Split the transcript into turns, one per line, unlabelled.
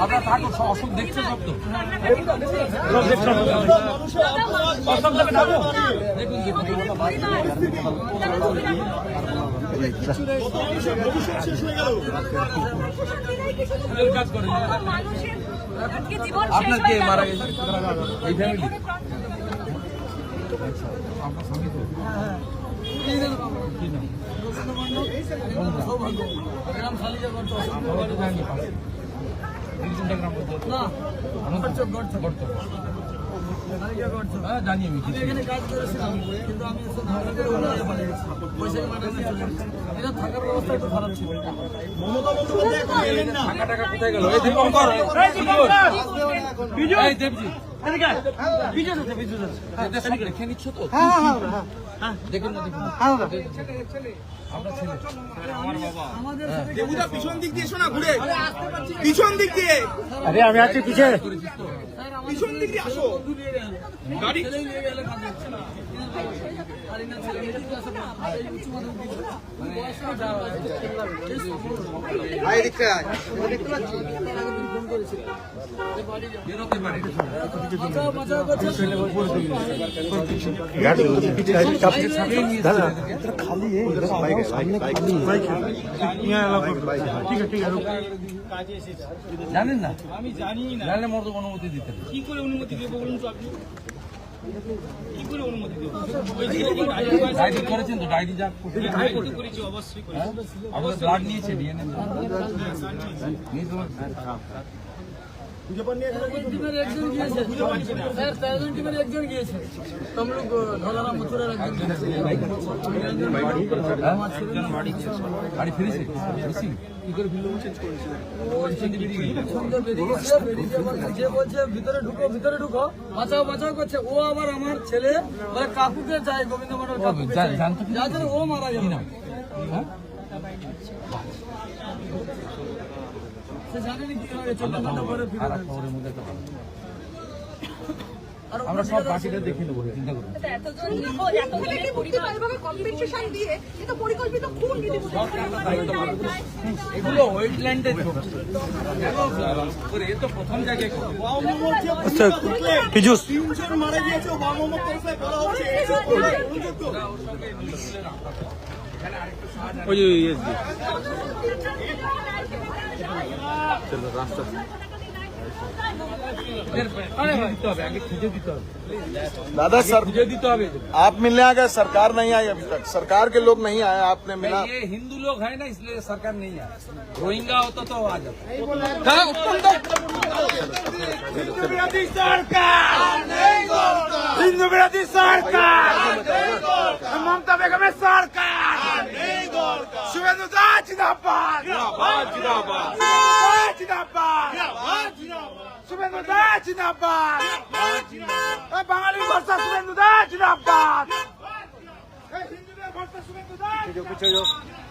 আপনার সব অসুখ দেখছে সব তো। আপনার কে মারা গেছে? এই ফ্যামিলি আপনার স্বামী তো আমরা তো জানি পাশে। তিনটা
পিছন দিক দিয়ে এসো না ঘুরে। পিছন দিক দিয়ে।
করেছিস তো?
পিছন দিক আসো গাড়ি
ছেলেই নিয়ে গেলে কাজ হচ্ছে না আর এনার ছেলে মিডিল ক্লাসে পড়ে। এই উচ্চ মাধ্যমিক দিবে। পড়াশোনা যাওয়া। এই ফোন করেছিল।
বেরোতে পারে।
বাঁচাও, বাঁচাও করছে।
জানেন না আমি জানি না জানলে অনুমতি দিতেন
কি করে অনুমতি দেবো বলুন তো আপনি? কি করে অনুমতি দেবো?
ডায়েরি করেছেন তো ডায়েরি যা
করেছি অবশ্যই
আপনাদের ব্লাড নিয়েছে ডিএনএ
টিমের একজন ভিতরে ঢুকো ভিতরে ঢুকো। বাঁচাও বাঁচাও করছে। ও আবার আমার ছেলে বলে কাকুকে চাই গোবিন্দ কাকুকে ও মারা গেল।
আমরা সব বাকিটা দেখে নেব চিন্তা করুন এগুলো ওয়েটল্যান্ডে তো প্রথম জায়গায় করে।
তিনজন মারা গিয়েছে বাবা তরফে বলা হচ্ছে এইসব করে অনুযুক্ত।
এর খুঁজে দিতে হবে আগে খুঁজে দিতে হবে
दादा सर
খুঁজে দিতে হবে
आप मिलने आ गए सरकार नहीं आई अभी तक सरकार के लोग नहीं आए आपने मिला
ये हिंदू लोग है ना इसलिए सरकार नहीं है रोहिंगा होता तो आ जाता
হিন্দু বিরোধী সরকার হিন্দু বিরোধী সরকার Yanudá Dinabá! na Dinabá! Yanudá Dinabá! na Dinabá! subindo Dinabá! na Dinabá! É Bangali Gorsa Subendudá Dinabá! É Hindi Gorsa Subendudá Dinabá!